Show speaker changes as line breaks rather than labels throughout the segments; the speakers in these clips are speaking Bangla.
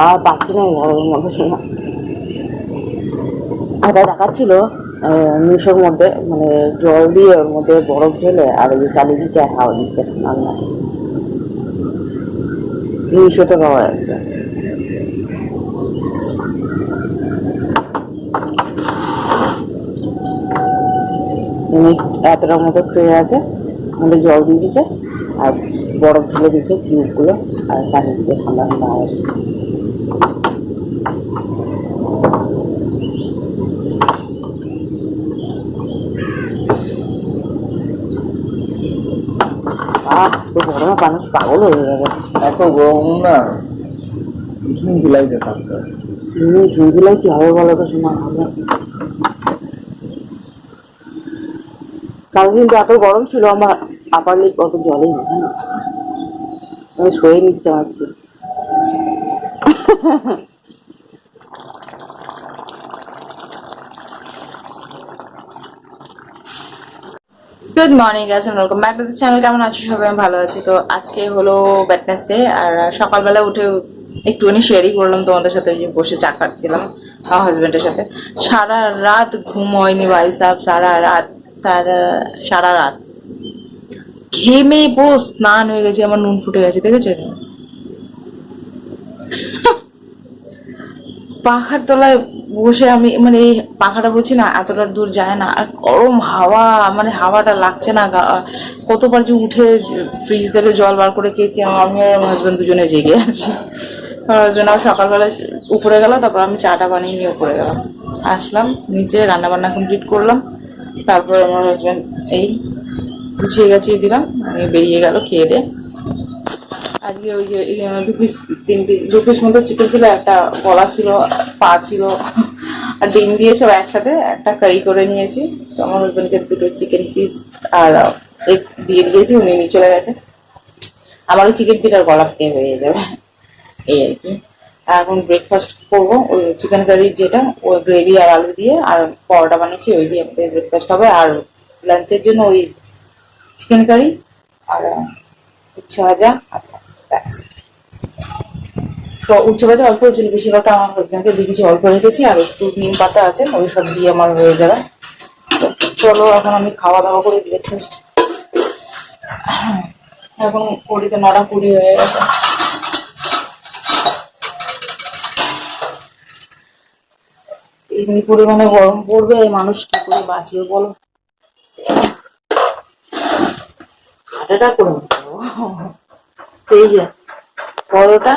আর পাচ্ছি না। এটা দেখাচ্ছিল মিশোর মধ্যে মানে জল দিয়ে ওর মধ্যে বরফ ঢেলে আর ওই যে চালিয়ে দিচ্ছে আর হাওয়া দিচ্ছে রান্না। মিশোতে পাওয়া যাচ্ছে। এতটার মতো ট্রে আছে, আমাদের জল দিয়ে দিচ্ছে। আর বরফ ঢেলে দিচ্ছে কিউবগুলো আর চারিদিকে ঠান্ডা ঠান্ডা তো গরমে মানুষ পাগল হয়ে যাবে
এত গরম না। জুন জুলাইতে থাকতে।
জুন জুলাই কি হবে বলো তো শোনা হবে কাল কিন্তু এত গরম ছিল আমার। আপার লিগ অত জলেই না আমি শোয়ে নিচ্ছে কি
গুড মর্নিং গাছ welcome back to this channel কেমন আছো সবাই? আমি ভালো আছি। তো আজকে হলো ব্যাটনেস ডে আর সকালবেলা উঠে একটুখানি শেয়ারই করলাম তোমাদের সাথে যে বসে চা খাচ্ছিলাম, আমার হাজবেন্ডের সাথে। সারা রাত ঘুম হয়নি ভাই সাহেব সারা রাত, সারা সারা রাত। ঘেমে পো স্নান হয়ে গেছে, আমার নুন ফুটে গেছে, দেখেছ? পাখার তলায় বসে আমি মানে এই পাখাটা বলছি না, এতটা দূর যায় না, আর গরম হাওয়া মানে হাওয়াটা লাগছে না কতবার যে উঠে ফ্রিজ থেকে জল বার করে খেয়েছি আমি আর আমার হাজব্যান্ড দুজনে জেগে আছি আমার হাজব্যান্ড আবার সকালবেলা উপরে গেল, তারপর আমি চাটা বানিয়ে নিয়ে উপরে গেলাম আসলাম, নিচে রান্না বান্না কমপ্লিট করলাম, তারপর আমার হাজব্যান্ড এই গুছিয়ে গাছিয়ে দিলাম আমি বেরিয়ে গেল খেয়ে দিয়ে। আজকে ওই যে দু পিস তিন পিস দু পিস মতো চিকেন ছিল, একটা গলা ছিল, পা ছিল, আর ডিম দিয়ে সব একসাথে একটা কারি করে নিয়েছি। তো আমার হাজবেন্ডকে দুটো চিকেন পিস আর এগ দিয়ে দিয়েছি, উনি নিয়ে চলে গেছে। আমারও চিকেন পিস আর গলা খেয়ে হয়ে যাবে, এই আর কি। এখন ব্রেকফাস্ট করব, ওই চিকেন কারির যেটা, ওই গ্রেভি আর আলু দিয়ে, আর পরোটা বানিয়েছি, ওই দিয়ে ব্রেকফাস্ট হবে। আর লাঞ্চের জন্য ওই চিকেন কারি আর উচ্ছে ভাজা, আর তো উচ্ছে ভাজা অল্প ছিল বেশিরভাগটা আমার হাজব্যান্ডকে দিয়ে অল্প রেখেছি, আর একটু নিম পাতা আছে, ওই সব দিয়ে আমার হয়ে যাবে। চলো, এখন আমি খাওয়া দাওয়া করে ব্রেকফাস্ট এখন কুড়িতে নটা কুড়ি হয়ে গেছে। এমনি পরিমাণে গরম পড়বে মানুষ কি করে বাঁচবে বলো? হার্ট করে মরবো। এই যে, পরোটা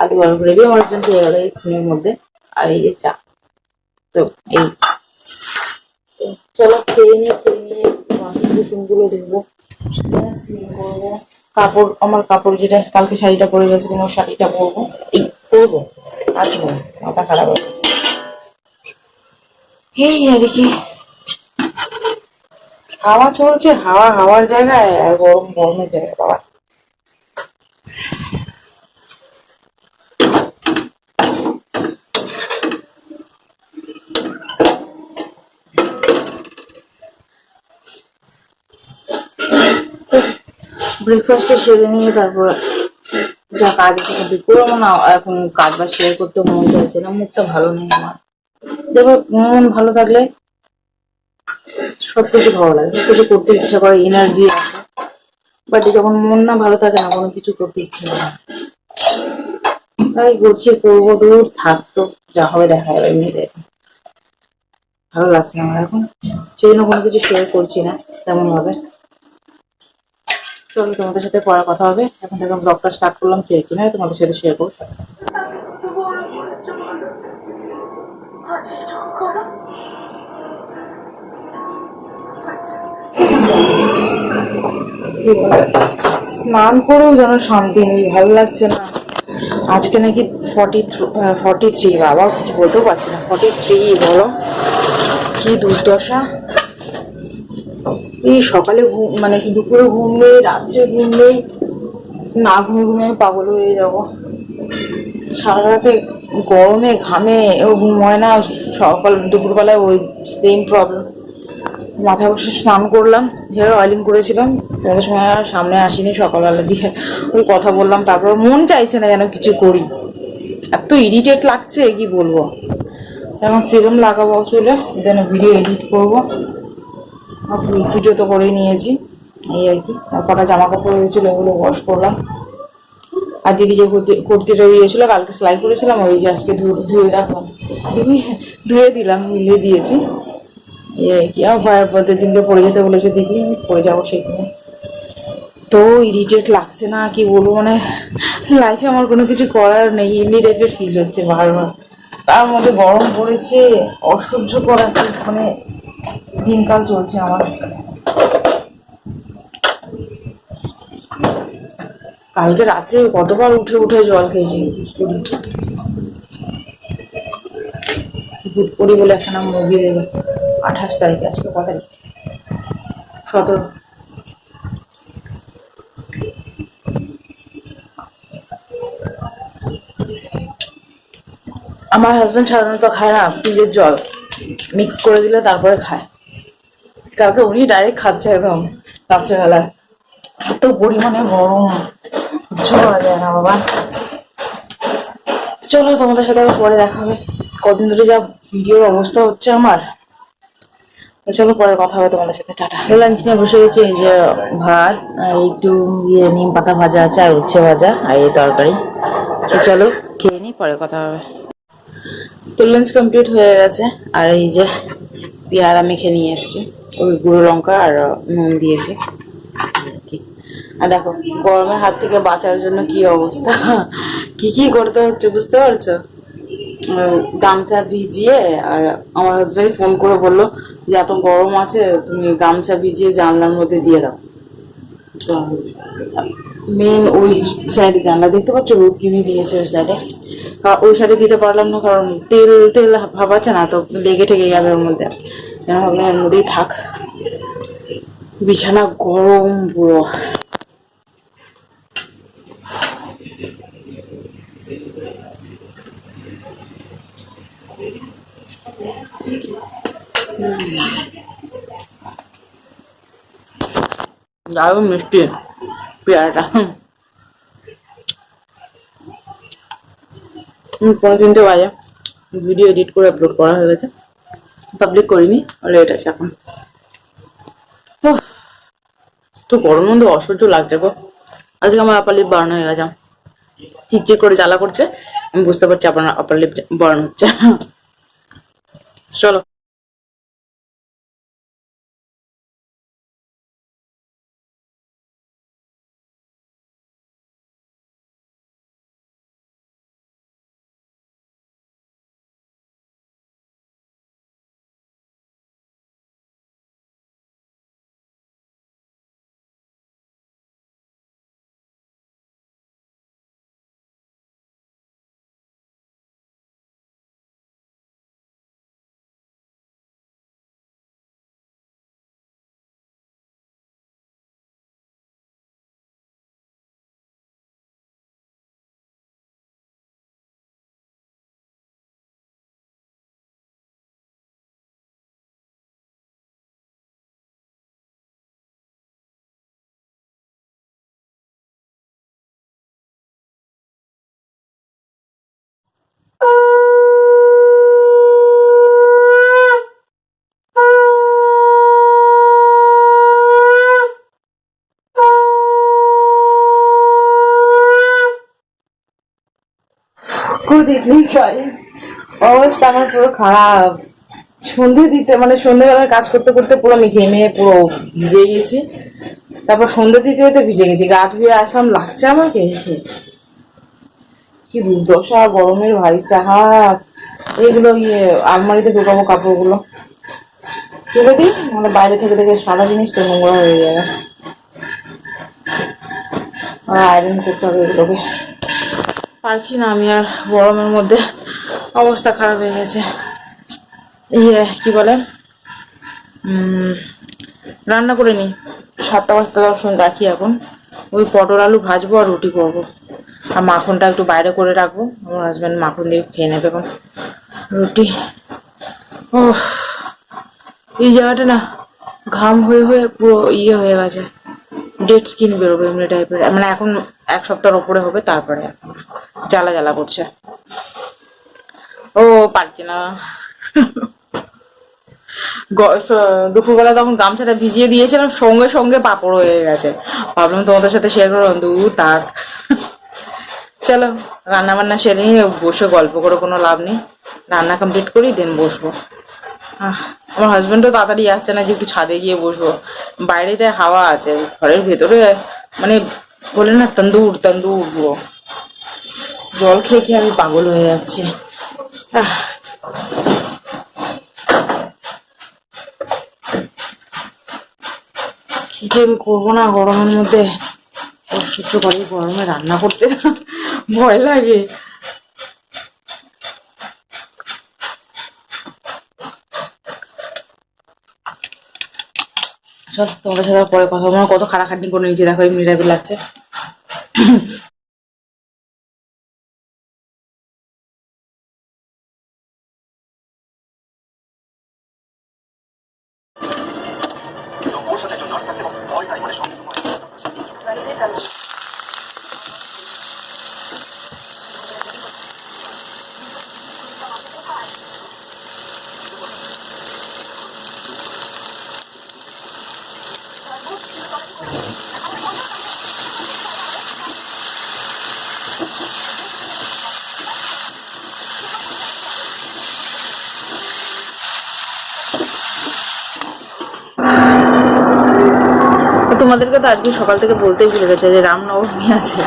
আলু আলু গ্রেভি আমার জন্য হয়ে গেল এই খুনের মধ্যে, আর এই যে চা। তো এই চলো খেয়ে নিয়ে খেয়ে নিয়ে কুসুমগুলো দেখব। কাপড়, আমার কাপড় যেটা, কালকে শাড়িটা পরে গেছে আমার শাড়িটা পরবো। এই, পরবো। আজকে মাথা খারাপ হয়ে। এই আর কি। হাওয়া চলছে, হাওয়া, হাওয়ার জায়গায়, আর গরম, গরমের জায়গায়, বাবা। ব্রেকফাস্টে সেরে নিয়ে তারপর যা কাজ আছে করব না এখন কাজ বাজ শেয়ার করতে মন চাইছে না, মুখটা ভালো নেই আমার। দেখো, মন ভালো থাকলে সবকিছু ভালো লাগে, সবকিছু করতে ইচ্ছা করে এনার্জি আসে বাট যখন মন না ভালো থাকে না, কোনো কিছু করতে ইচ্ছে করে না। তাই করছি, করব দূর থাকতো যা হবে দেখা যাবে এমনি দেখো ভালো লাগছে না আমার এখন। সেই জন্য কোনো কিছু শেয়ার করছি না, তেমন ভাবে। চলো, তোমাদের সাথে পরে কথা হবে। এখন থেকে ব্লগটা স্টার্ট করলাম, কে কিনা তোমাদের সাথে শেয়ার করব। স্নান করেও যেন শান্তি নেই, ভালো লাগছে না। আজকে নাকি ফর্টি ফর্টি থ্রি বাবা, কিছু বলতেও পারছি না। ফর্টি থ্রি বলো। কি দুর্দশা। এই সকালে ঘুম মানে দুপুরে ঘুম নেই, রাত্রে ঘুম নেই। না ঘুমে ঘুমে পাগল হয়ে যাব। সারা রাতে গরমে ঘামে, ও ঘুম হয় না। সকাল, দুপুরবেলায় ওই সেম প্রবলেম মাথায় বসে স্নান করলাম হেয়ার অয়েলিং করেছিলাম তোমাদের সময় আর সামনে আসিনি সকালবেলা দিয়ে। ওই কথা বললাম, তারপর মন চাইছে না যেন কিছু করি। এত ইরিটেট লাগছে, কি বলব? এখন সিরাম লাগাবো চলে দেন ভিডিও এডিট করব। পুজো তো করেই নিয়েছি, এই আর কি। কটা জামা কাপড় হয়েছিল, ওগুলো ওয়াশ করলাম। আর দিদি যে কুর্তি, কুর্তিটা দিয়েছিল, কালকে সেলাই করেছিলাম, ওই যে আজকে ধুয়ে রাখলাম। ধুয়ে দিলাম, মিলিয়ে দিয়েছি। আর কি পরের দিনকে পড়ে যেতে বলেছে দিদি আমি পড়ে যাব সেখানে। তো ইরিটেট লাগছে না, কি বলব মানে লাইফে আমার কোনো কিছু করার নেই, এমনি টাইপের ফিল হচ্ছে বারবার। তার মধ্যে গরম পড়েছে, অসহ্য করার মানে দিনকাল চলছে আমার। কালকে রাত্রে কতবার উঠে উঠে জল খেয়েছি ভুটপুরি বলে একটা নাম মুভি দেবে। আঠাশ তারিখ, আজকে কত তারিখ? সতেরো। আমার হাজব্যান্ড সাধারণত খায় না, ফ্রিজের জল। মিক্স করে দিলে তারপরে খায়। কালকে উনি ডাইরেক্ট খাচ্ছে একদম রাত্রেবেলায়। এত পরিমাণে গরম। সহ্য করা যায় না বাবা। চলো তোমাদের সাথে আবার পরে দেখা হবে। কদিন ধরে যা ভিডিওর অবস্থা হচ্ছে আমার। চলো পরে কথা হবে তোমাদের সাথে, টাটা। লাঞ্চ নিয়ে বসে গেছি এই যে ভাত আর একটু ইয়ে নিম পাতা ভাজা আছে, আর উচ্ছে ভাজা আর এই তরকারি। চলো খেয়ে নিই, পরে কথা হবে। তো লাঞ্চ কমপ্লিট হয়ে গেছে, আর এই যে পেয়ারা মেখে নিয়ে এসেছি। ওই গুঁড়ো লঙ্কা আর নুন দিয়েছি। আর দেখো গরমের হাত থেকে বাঁচার জন্য কি অবস্থা? কি কি করতে হচ্ছে বুঝতে পারছ? গামছা ভিজিয়ে আর আমার হাজব্যান্ড ফোন করে বলল যে, এত গরম আছে, তুমি গামছা ভিজিয়ে জানলার মধ্যে দিয়ে দাও। তো মেন ওই সাইডে জানলা, দেখতে পাচ্ছ রোদ কিনে দিয়েছে ওই সাইডে ওই সাইডে দিতে পারলাম না, কারণ তেল তেল ভাবাচ্ছে না, তো লেগে ঠেকে যাবে ওর মধ্যে। যেন ভাবলাম এর মধ্যেই থাক। বিছানা গরম পুরো। দারুণ মিষ্টি, পেয়ারাটা। পনেরো তিনটে বাজে। ভিডিও এডিট করে আপলোড করা হয়ে গেছে। পাবলিক করিনি লেট আছে এখন। তো গরমের মধ্যে অসহ্য লাগছে গো। আজকে আমার আপার লিপ বার্ন হয়ে গেছে। চিকচিক করে জ্বালা করছে। আমি বুঝতে পারছি আপনার আপার লিপ বার্ন হচ্ছে। চলো। ইভিনিং গাইস অবস্থা আমার পুরো খারাপ। সন্ধে দিতে মানে সন্ধ্যেবেলায় কাজ করতে করতে পুরো আমি ঘেমে পুরো ভিজে গেছি। তারপর সন্ধ্যে দিতে দিতে ভিজে গেছি। গা ধুয়ে আসলাম, লাগছে আমাকে? কি দুর্দশা, গরমের ভাই সাহাব এগুলো ইয়ে আলমারিতে ঢোকাবো কাপড়গুলো। তুলে দিই মানে বাইরে থেকে থেকে সারা জিনিস তো নোংরা হয়ে যাবে। আর আয়রন করতে হবে এগুলোকে। পারছি না, আমি আর গরমের মধ্যে অবস্থা খারাপ হয়ে গেছে। ইয়ে কি বলে? রান্না করে নি। সাতটা পাঁচটা দর্শন রাখি এখন। ওই পটল আলু ভাজবো আর রুটি করব। আর মাখনটা একটু বাইরে করে রাখব। আমার হাজব্যান্ড মাখন দিয়ে খেয়ে নেবে এখন। রুটি। ও এই জায়গাটা না ঘাম হয়ে হয়ে পুরো ইয়ে হয়ে গেছে। ডেড স্কিন বেরোবে এমনি টাইপের মানে এখন এক সপ্তাহের ওপরে হবে, তারপরে এখন জ্বালা জ্বালা করছে। ও, পারছি না। দুপুরবেলা তখন গামছাটা ভিজিয়ে দিয়েছিলাম, সঙ্গে সঙ্গে পাপড় হয়ে গেছে। ভাবলাম তোমাদের সাথে শেয়ার করলাম দু তাক চলো রান্না বান্না সেরে নিয়ে বসে গল্প করে কোনো লাভ নেই। রান্না কমপ্লিট করি দেন বসবো। আমার হাজব্যান্ডও তাড়াতাড়ি আসছে না যে একটু ছাদে গিয়ে বসবো। বাইরেটায় হাওয়া আছে, ঘরের ভেতরে মানে বলে না, তন্দুর তন্দুর গো। জল খেয়ে খেয়ে আমি পাগল হয়ে যাচ্ছি। কি যে আমি করব না গরমের মধ্যে? অসহ্য করে, গরমে রান্না করতে ভয় লাগে। চল তোমাদের সাথে পরে কথা বলব। কত খাটাখাটনি করে নিয়েছি দেখো এই মিরাবি লাগছে। তোমাদেরকে তো আজকে সকাল থেকে বলতেই ভুলে গেছে যে রামনবমী আছে।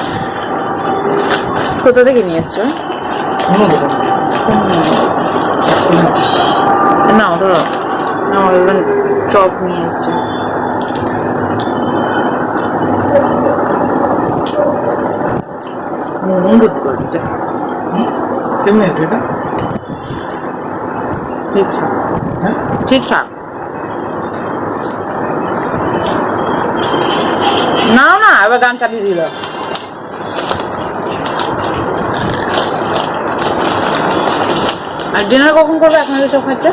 কোথা থেকে নিয়ে এসছো? না ধরো না হাজবেন্ড চপ নিয়ে এসছে। নুন বুদ্ধি করে দিয়েছে
কেমনি আছে এটা?
ঠিকঠাক।
হ্যাঁ?
ঠিকঠাক। এবার গান চালিয়ে দিল। আর ডিনার কখন করবে আপনাদের সব খাচ্ছে